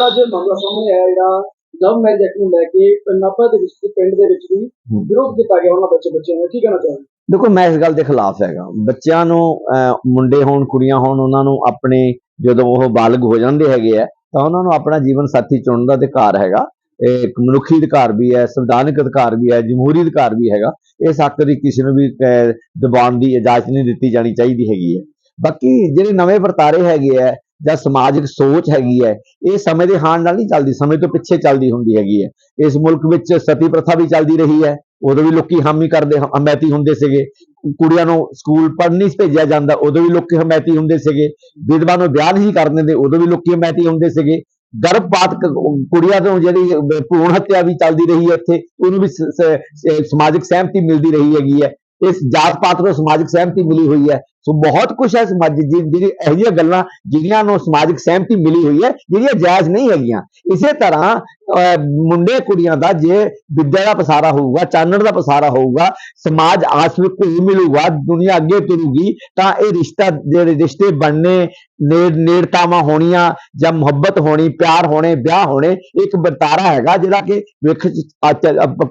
ਜਿਹੜਾ ਜੇ ਮਾਮਲਾ ਸਾਹਮਣੇ ਆਇਆ ਜਿਹੜਾ ਲਵ ਮੈਰਿਜ ਐਕਟ ਨੂੰ ਲੈ ਕੇ ਨਾਭਾ ਦੇ ਵਿੱਚ ਪਿੰਡ ਦੇ ਵਿੱਚ ਵੀ ਵਿਰੋਧ ਕੀਤਾ ਗਿਆ ਉਹਨਾਂ ਬੱਚੇ ਬੱਚਿਆਂ ਨੂੰ ਕੀ ਕਹਿਣਾ ਚਾਹੁੰਦੇ ਦੇਖੋ ਮੈਂ ਇਸ ਗੱਲ ਦੇ ਖਿਲਾਫ ਹੈਗਾ। ਬੱਚਿਆਂ ਨੂੰ ਮੁੰਡੇ ਹੋਣ ਕੁੜੀਆਂ ਹੋਣ ਉਹਨਾਂ ਨੂੰ ਆਪਣੇ ਜਦੋਂ ਉਹ ਬਾਲਗ ਹੋ ਜਾਂਦੇ ਹੈਗੇ ਆ ਤਾਂ ਉਹਨਾਂ ਨੂੰ ਆਪਣਾ ਜੀਵਨ ਸਾਥੀ ਚੁਣਨ ਦਾ ਅਧਿਕਾਰ ਹੈਗਾ। ਇਹ ਇੱਕ ਮਨੁੱਖੀ ਅਧਿਕਾਰ ਵੀ ਹੈ ਸੰਵਿਧਾਨਿਕ ਅਧਿਕਾਰ ਵੀ ਹੈ ਜਮਹੂਰੀ ਅਧਿਕਾਰ ਵੀ ਹੈਗਾ। ਇਸ ਹੱਕ ਦੀ ਕਿਸੇ ਨੂੰ ਵੀ ਦਬਾਉਣ ਦੀ ਇਜਾਜ਼ਤ ਨਹੀਂ ਦਿੱਤੀ ਜਾਣੀ ਚਾਹੀਦੀ ਹੈਗੀ ਹੈ। ਬਾਕੀ ਜਿਹੜੇ ਨਵੇਂ ਵਰਤਾਰੇ ਹੈਗੇ ਆ ਜਾਂ ਸਮਾਜਿਕ ਸੋਚ ਹੈਗੀ ਹੈ ਇਹ ਸਮੇਂ ਦੇ ਹਾਣ ਨਾਲ ਨਹੀਂ ਚੱਲਦੀ ਸਮੇਂ ਤੋਂ ਪਿੱਛੇ ਚੱਲਦੀ ਹੁੰਦੀ ਹੈਗੀ ਹੈ। ਇਸ ਮੁਲਕ ਵਿੱਚ ਸਤੀ ਪ੍ਰਥਾ ਵੀ ਚੱਲਦੀ ਰਹੀ ਹੈ ਉਦੋਂ ਵੀ ਲੋਕੀ ਹਾਮੀ ਕਰਦੇ ਹਮਾਇਤੀ ਹੁੰਦੇ ਸੀਗੇ। ਕੁੜੀਆਂ ਨੂੰ ਸਕੂਲ ਪੜ੍ਹਨ ਨਹੀਂ ਭੇਜਿਆ ਜਾਂਦਾ ਉਦੋਂ ਵੀ ਲੋਕੀ ਹਮਾਇਤੀ ਹੁੰਦੇ ਸੀਗੇ। ਵਿਧਵਾ ਨੂੰ ਵਿਆਹ ਨਹੀਂ ਸੀ ਕਰਨ ਦਿੰਦੇ ਉਦੋਂ ਵੀ ਲੋਕੀ ਹਮਾਇਤੀ ਹੁੰਦੇ ਸੀਗੇ। ਗਰਭਪਾਤ ਕੁੜੀਆਂ ਤੋਂ ਜਿਹੜੀ ਅਹ, ਭਰੂਣ ਹੱਤਿਆ ਵੀ ਚੱਲਦੀ ਰਹੀ ਹੈ ਇੱਥੇ ਉਹਨੂੰ ਵੀ ਸਮਾਜਿਕ ਸਹਿਮਤੀ ਮਿਲਦੀ ਰਹੀ ਹੈਗੀ ਹੈ। ਇਸ ਜਾਤ ਪਾਤ ਨੂੰ ਸਮਾਜਿਕ ਸਹਿਮਤੀ ਮਿਲੀ ਹੋਈ ਹੈ। ਸੋ ਬਹੁਤ ਕੁਝ ਹੈ ਸਮਾਜ ਜਿਹੜੀ ਇਹੋ ਜਿਹੀਆਂ ਗੱਲਾਂ ਜਿਹੜੀਆਂ ਨੂੰ ਸਮਾਜਿਕ ਸਹਿਮਤੀ ਮਿਲੀ ਹੋਈ ਹੈ, ਜਿਹੜੀਆਂ ਜਾਇਜ਼ ਨਹੀਂ ਹੈਗੀਆਂ। ਇਸੇ ਤਰ੍ਹਾਂ ਮੁੰਡੇ ਕੁੜੀਆਂ ਦਾ ਜੇ ਵਿਦਿਆ ਦਾ ਪਸਾਰਾ ਹੋਊਗਾ, ਚਾਨਣ ਦਾ ਪਸਾਰਾ ਹੋਊਗਾ, ਸਮਾਜ ਆਸ ਵਿੱਚ ਕੋਈ ਮਿਲੂਗਾ, ਦੁਨੀਆ ਅੱਗੇ ਤੁਰੂਗੀ, ਤਾਂ ਇਹ ਰਿਸ਼ਤਾ ਜਿਹੜੇ ਰਿਸ਼ਤੇ ਬਣਨੇ, ਨੇੜ ਨੇੜਤਾਵਾਂ ਹੋਣੀਆਂ ਜਾਂ ਮੁਹੱਬਤ ਹੋਣੀ, ਪਿਆਰ ਹੋਣੇ, ਵਿਆਹ ਹੋਣੇ ਇੱਕ ਵਰਤਾਰਾ ਹੈਗਾ ਜਿਹੜਾ ਕਿ ਵੇਖ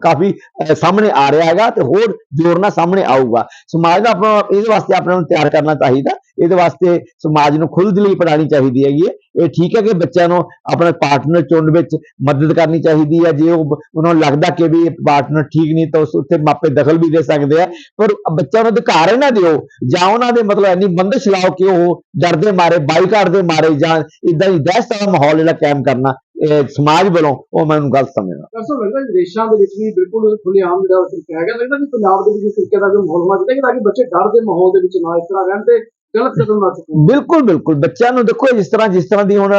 ਕਾਫੀ ਸਾਹਮਣੇ ਆ ਰਿਹਾ ਹੈਗਾ ਤੇ ਹੋਰ ਜ਼ੋਰ ਨਾਲ ਸਾਹਮਣੇ ਆਊਗਾ। ਸਮਾਜ ਦਾ ਆਪਣਾ ਇਹਦੇ ਵਾਸਤੇ ਆਪਣੇ ਨੂੰ ਕਰਨਾ ਚਾਹੀਦਾ। ਇਹਦੇ ਵਾਸਤੇ ਸਮਾਜ ਨੂੰ ਖੁੱਲ੍ਹਦਿਲੀ ਪੜਾਉਣੀ ਚਾਹੀਦੀ ਹੈਗੀ ਹੈ। ਇਹ ਠੀਕ ਹੈ ਕਿ ਬੱਚਿਆਂ ਨੂੰ ਆਪਣੇ ਪਾਰਟਨਰ ਚੁਣਨ ਵਿੱਚ ਮਦਦ ਕਰਨੀ ਚਾਹੀਦੀ ਹੈ। ਜੇ ਉਹ ਉਹਨਾਂ ਨੂੰ ਲੱਗਦਾ ਕਿ ਵੀ ਪਾਰਟਨਰ ਠੀਕ ਨਹੀਂ, ਤਾਂ ਉਸ ਉੱਤੇ ਮਾਪੇ ਦਖਲ ਵੀ ਦੇ ਸਕਦੇ ਆ। ਪਰ ਬੱਚਿਆਂ ਨੂੰ ਅਧਿਕਾਰ ਹੀ ਨਾ ਦਿਓ। ਜਾਂ ਉਹਨਾਂ ਦੇ ਮਤਲਬ ਇੰਨੀ ਬੰਦਸ਼ ਲਾਓ ਕਿ ਉਹ ਡਰਦੇ ਮਾਰੇ, ਬਾਈਕਾਟ ਦੇ ਮਾਰੇ ਜਾਂ ਇਦਾਂ ਹੀ ਦਹਿਸ਼ਤ ਦਾ ਮਾਹੌਲ ਜਿਹੜਾ ਕਾਇਮ ਕਰਨਾ ਸਮਾਜ ਵੱਲੋਂ ਉਹ ਮੈਨੂੰ ਗਲਤ ਸਮਝਦਾ। ਦੱਸੋ ਲੱਗਦਾ ਵਿਦੇਸ਼ਾਂ ਦੇ ਵਿੱਚ ਵੀ ਬਿਲਕੁਲ ਖੁੱਲ੍ਹੇਆਮ ਜਿਹੜਾ ਉਹ ਤਰੀਕਾ ਹੈਗਾ, ਲੱਗਦਾ ਕਿ ਪੰਜਾਬ ਦੇ ਵਿੱਚ ਇਸ ਤਰੀਕੇ ਦਾ ਜੋ ਮਾਹੌਲ ਹੋਣਾ ਚਾਹੀਦਾ ਕਿ ਤਾਂ ਕਿ ਬੱਚੇ ਡਰ ਦੇ ਮਾਹੌਲ ਦੇ ਵਿੱਚ ਨਾ ਇਸ ਤਰ੍ਹਾਂ ਰਹਿਣ ਤੇ ਗਲਤ ਕਦਮ ਨਾ ਚੁੱਕਣ ਬਿਲਕੁਲ ਬਿਲਕੁਲ। ਬੱਚਿਆਂ ਨੂੰ ਦੇਖੋ ਜਿਸ ਤਰ੍ਹਾਂ ਜਿਸ ਤਰ੍ਹਾਂ ਦੀ ਹੁਣ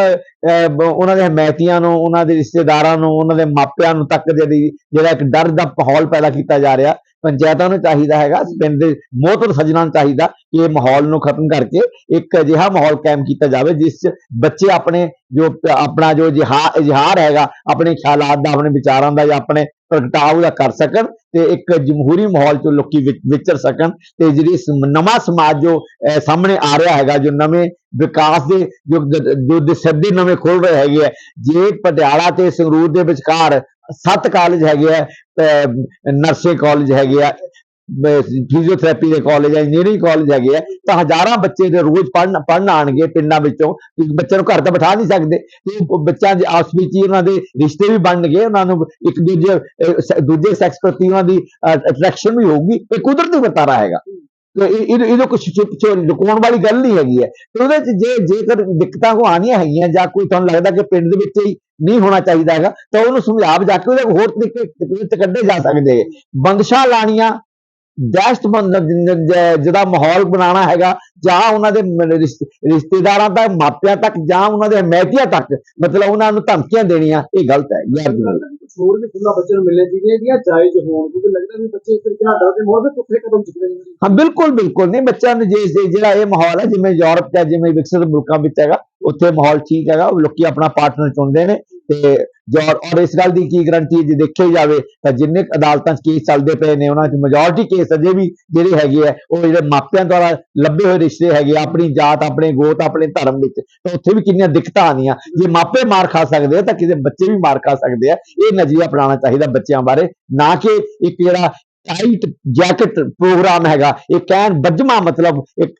ਉਹਨਾਂ ਦੇ ਹਮਾਇਤੀਆਂ ਨੂੰ, ਉਹਨਾਂ ਦੇ ਰਿਸ਼ਤੇਦਾਰਾਂ ਨੂੰ, ਉਹਨਾਂ ਦੇ ਮਾਪਿਆਂ ਨੂੰ ਤੱਕ ਜਿਹੜੀ, ਜਿਹੜਾ ਇੱਕ ਡਰ ਦਾ ਮਾਹੌਲ ਪੈਦਾ ਕੀਤਾ ਜਾ ਰਿਹਾ, ਪੰਚਾਇਤਾਂ ਨੂੰ ਚਾਹੀਦਾ ਹੈਗਾ ਪਿੰਡ ਦੇ ਮੋਹਤਰ ਸੱਜਣਾਂ ਨੂੰ ਚਾਹੀਦਾ ਕਿ ਇਹ ਮਾਹੌਲ ਨੂੰ ਖਤਮ ਕਰਕੇ ਇੱਕ ਅਜਿਹਾ ਮਾਹੌਲ ਕਾਇਮ ਕੀਤਾ ਜਾਵੇ, ਜਿਸ 'ਚ ਬੱਚੇ ਆਪਣੇ ਜੋ, ਆਪਣਾ ਜੋ ਜਿਹਾ- ਇਜ਼ਹਾਰ ਹੈਗਾ, ਆਪਣੇ ਖਿਆਲਾਤ ਦਾ, ਆਪਣੇ ਵਿਚਾਰਾਂ ਦਾ ਜਾਂ ਆਪਣੇ ਪ੍ਰਗਟਾਵ ਦਾ ਕਰ ਸਕਣ ਤੇ ਇੱਕ ਜਮਹੂਰੀ ਮਾਹੌਲ 'ਚ ਲੋਕੀ ਵਿਚਰ ਸਕਣ ਤੇ ਜਿਹੜੀ ਨਵਾਂ ਸਮਾਜ ਜੋ, ਅਹ, ਸਾਹਮਣੇ ਆ ਰਿਹਾ ਹੈਗਾ, ਜੋ ਨਵੇਂ ਵਿਕਾਸ ਦੇ, ਜੋ ਦ- ਜੋ ਦੇ ਨਵੇਂ ਖੋਲ ਰਹੇ ਹੈਗੇ ਆ, ਜੇ ਪਟਿਆਲਾ ਤੇ ਸੰਗਰੂਰ ਦੇ ਵਿਚਕਾਰ ਸੱਤ ਕਾਲਜ ਹੈਗੇ ਆ ਨਰਸੇ ਕਾਲਜ ਹੈਗੇ ਆ ਫਿਜ਼ੀਓਥੈਰੇਪੀ ਦੇ ਕਾਲਜ ਹੈ ਇੰਜੀਨੀਅਰਿੰਗ ਕਾਲਜ ਹੈਗੇ ਆ, ਤਾਂ ਹਜ਼ਾਰਾਂ ਬੱਚੇ ਦੇ ਰੋਜ਼ ਪੜਨ ਪੜਨ ਆਣਗੇ ਪਿੰਡਾਂ ਵਿੱਚੋਂ ਬੱਚਿਆਂ ਨੂੰ ਘਰ ਤਾਂ ਬਿਠਾ ਨਹੀਂ ਸਕਦੇ, ਤੇ ਬੱਚਿਆਂ ਦੇ ਆਪਸ ਵਿੱਚ ਹੀ ਉਹਨਾਂ ਦੇ ਰਿਸ਼ਤੇ ਵੀ ਬਣਨਗੇ ਉਹਨਾਂ ਨੂੰ ਇੱਕ ਦੂਜੇ ਦੂਜੇ ਸੈਕਸ ਪ੍ਰਤੀ ਉਹਨਾਂ ਦੀ ਅਟਰੈਕਸ਼ਨ ਵੀ ਹੋਊਗੀ, ਇਹ ਕੁਦਰਤੀ ਵਰਤਾਰਾ ਹੈਗਾ। ਤੇ ਇਹ ਇਹ ਕੁਝ ਲੁਕਾਉਣ ਵਾਲੀ ਗੱਲ ਨਹੀਂ ਹੈਗੀ ਹੈ। ਤੇ ਉਹਦੇ ਚ ਜੇ, ਜੇਕਰ ਦਿੱਕਤਾਂ ਕੋ ਆਣੀਆਂ ਹੈਗੀਆਂ, ਜਾਂ ਕੋਈ ਤੁਹਾਨੂੰ ਲੱਗਦਾ ਕਿ ਪਿੰਡ ਦੇ ਵਿੱਚ ਹੀ ਨਹੀਂ ਹੋਣਾ ਚਾਹੀਦਾ ਹੈਗਾ, ਤਾਂ ਉਹਨੂੰ ਸਮਝਾ ਬੁਝਾ ਕੇ ਉਹਦੇ ਹੋਰ ਤਰੀਕੇ ਤਰੀਕੇ ਕੱਢੇ ਜਾ ਸਕਦੇ ਹੈ। ਬੰਦਸ਼ਾਂ ਲਾਣੀਆਂ ਦਹਿਸ਼ਤਮੰਦ ਜ- ਜ- ਜਿਹਦਾ ਮਾਹੌਲ ਬਣਾਉਣਾ ਹੈਗਾ ਜਾਂ ਉਹਨਾਂ ਦੇ ਰਿਸ਼ਤੇਦਾਰਾਂ ਤੱਕ ਮਾਪਿਆਂ ਤੱਕ ਜਾਂ ਉਹਨਾਂ ਦੇ ਹਮਾਇਤੀਆਂ ਤੱਕ ਮਤਲਬ ਉਹਨਾਂ ਨੂੰ ਧਮਕੀਆਂ ਦੇਣੀਆਂ ਇਹ ਗਲਤ ਹੈ। ਕੁਝ ਹੋਰ ਵੀ ਖੁੱਲਾ ਬੱਚੇ ਨੂੰ ਮਿਲਣੇ ਚਾਹੀਦੇ ਜਾਂ ਜਾਇਜ਼ ਹੋਣ ਕਿਉਂਕਿ ਲੱਗਦਾ ਵੀ ਬੱਚੇ ਇਸ ਤਰੀਕੇ ਨਾਲ ਡਰਦੇ ਮਾਹੌਲ ਵਿੱਚ ਪੁੱਠੇ ਕਦਮ ਚੁੱਕਦੇ ਨੇ ਹਾਂ ਬਿਲਕੁਲ ਬਿਲਕੁਲ। ਨਹੀਂ ਬੱਚਿਆਂ ਨੂੰ ਜੇ ਜਿਹੜਾ ਇਹ ਮਾਹੌਲ ਹੈ ਜਿਵੇਂ ਯੂਰਪ ਜਾਂ ਜਿਵੇਂ ਵਿਕਸਿਤ ਮੁਲਕਾਂ ਵਿੱਚ ਹੈਗਾ ਉੱਥੇ ਮਾਹੌਲ ਠੀਕ ਹੈਗਾ ਲੋਕੀ ਆਪਣਾ ਪਾਰਟਨਰ ਚੁਣਦੇ ਨੇ। ਤੇ ਜੌਰ ਔਰ ਇਸ ਗੱਲ ਦੀ ਕੀ ਗਰੰਟੀ ਹੈ? ਜੇ ਦੇਖਿਆ ਜਾਵੇ ਤਾਂ ਜਿੰਨੇ ਅਦਾਲਤਾਂ 'ਚ ਕੇਸ ਚੱਲਦੇ ਪਏ ਨੇ ਉਹਨਾਂ 'ਚ ਮੈਜੋਰਟੀ ਕੇਸ ਅਜੇ ਵੀ ਜਿਹੜੇ ਹੈਗੇ ਆ ਉਹ ਜਿਹੜੇ ਮਾਪਿਆਂ ਦੁਆਰਾ ਲੱਭੇ ਹੋਏ ਰਿਸ਼ਤੇ ਹੈਗੇ ਆ, ਆਪਣੀ ਜਾਤ ਆਪਣੇ ਗੋਤ ਆਪਣੇ ਧਰਮ ਵਿੱਚ ਤਾਂ ਉੱਥੇ ਵੀ ਕਿੰਨੀਆਂ ਦਿੱਕਤਾਂ ਆਉਂਦੀਆਂ। ਜੇ ਮਾਪੇ ਮਾਰ ਖਾ ਸਕਦੇ ਆ ਤਾਂ ਕਿਸੇ ਬੱਚੇ ਵੀ ਮਾਰ ਖਾ ਸਕਦੇ ਆ। ਇਹ ਨਜ਼ਰੀਆ ਅਪਣਾਉਣਾ ਚਾਹੀਦਾ ਬੱਚਿਆਂ ਬਾਰੇ ਨਾ ਕਿ ਇੱਕ ਜਿਹੜਾ ਟਾਈਟ ਜੈਕਟ ਪ੍ਰੋਗਰਾਮ ਹੈਗਾ ਇਹ ਕਹਿਣ ਬੱਜਮਾ ਮਤਲਬ ਇੱਕ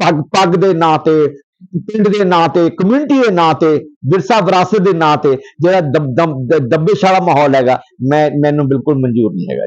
ਪੱਗ ਪੱਗ ਦੇ ਨਾਂ ਤੇ ਪਿੰਡ ਦੇ ਨਾਂ ਤੇ ਕਮਿਊਨਿਟੀ ਦੇ ਨਾਂ ਤੇ ਵਿਰਸਾ ਵਿਰਾਸਤ ਦੇ ਨਾਂ ਤੇ ਜਿਹੜਾ ਦਬ- ਦਬ ਦ- ਦੱਬੇਸ਼ਾਲਾ ਮਾਹੌਲ ਹੈਗਾ, ਮੈਂ, ਮੈਨੂੰ ਬਿਲਕੁਲ ਮਨਜ਼ੂਰ ਨਹੀਂ ਹੈਗਾ